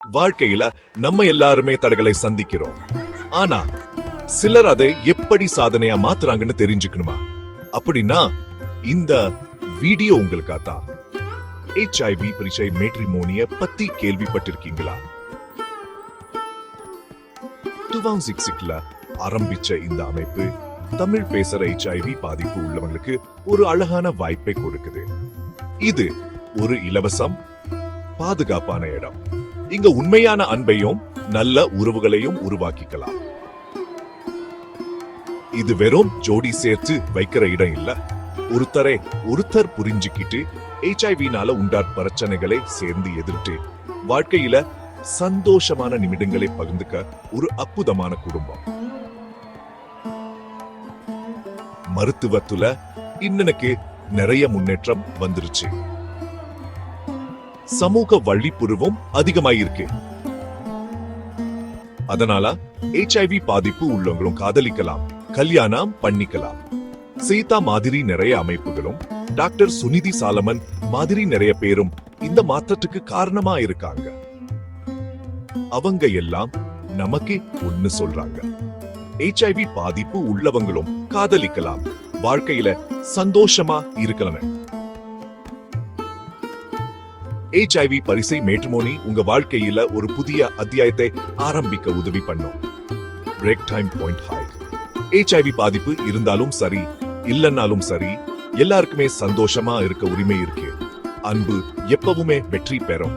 வாழ்க்கையில நம்ம எல்லாருமே தடைகளை சந்திக்கிறோம். ஆனா சிலர் அதை எப்படி சாதனையா மாத்துறாங்கன்னு தெரிஞ்சுக்கணுமா? அப்படின்னா இந்த வீடியோ உங்களுக்கா தான் ஹெச்ஐவி பரிச்சை மேட்ரிமோனிய பத்தி கேள்விப்பட்டிருக்கீங்களா? டூ தௌசண்ட் சிக்ஸ்ல ஆரம்பிச்ச இந்த அமைப்பு தமிழ் பேசுற ஹெச்ஐவி பாதிப்பு உள்ளவங்களுக்கு ஒரு அழகான வாய்ப்பை கொடுக்குது. இது ஒரு இலவசம் பாதுகாப்பான இடம். இங்க உண்மையான அன்பையும் நல்ல உறவுகளையும் உருவாக்கிக்கலாம். இது வெறும் ஜோடி சேர்த்து வைக்கிற இடம் இல்ல. ஒருத்தரை ஒருத்தர் புரிஞ்சுக்கிட்டு ஹெச்ஐவினால உண்டார் பிரச்சனைகளை சேர்ந்து எதிர்த்து வாழ்க்கையில சந்தோஷமான நிமிடங்களை பகிர்ந்துக்க ஒரு அற்புதமான குடும்பம். மருத்துவத்துல இன்னனுக்கு நிறைய முன்னேற்றம் வந்துருச்சு. சமூக வழிப்புருவம் அதிகமாயிருக்கு. அதனால ஹெச்ஐவி பாதிப்பு உள்ளவங்களும் காதலிக்கலாம் கல்யாணம் பண்ணிக்கலாம். சீதா மாதிரி நிறைய அமைப்புகளும் டாக்டர் சுனிதி சாலமன் மாதிரி நிறைய பேரும் இந்த மாற்றத்துக்கு காரணமா இருக்காங்க. அவங்க எல்லாம் நமக்கு ஒண்ணு சொல்றாங்க. ஹெச்ஐவி பாதிப்பு உள்ளவங்களும் காதலிக்கலாம் வாழ்க்கையில சந்தோஷமா இருக்கலாம் ஹெச்ஐவி பரிசை மேட்ரிமோனி உங்க வாழ்க்கையில ஒரு புதிய அத்தியாயத்தை ஆரம்பிக்க உதவி பண்ணும். Break time point high HIV பாதிப்பு இருந்தாலும் சரி இல்லைன்னாலும் சரி எல்லாருக்குமே சந்தோஷமா இருக்க உரிமை இருக்கு. அன்பு எப்பவுமே வெற்றி பெறும்.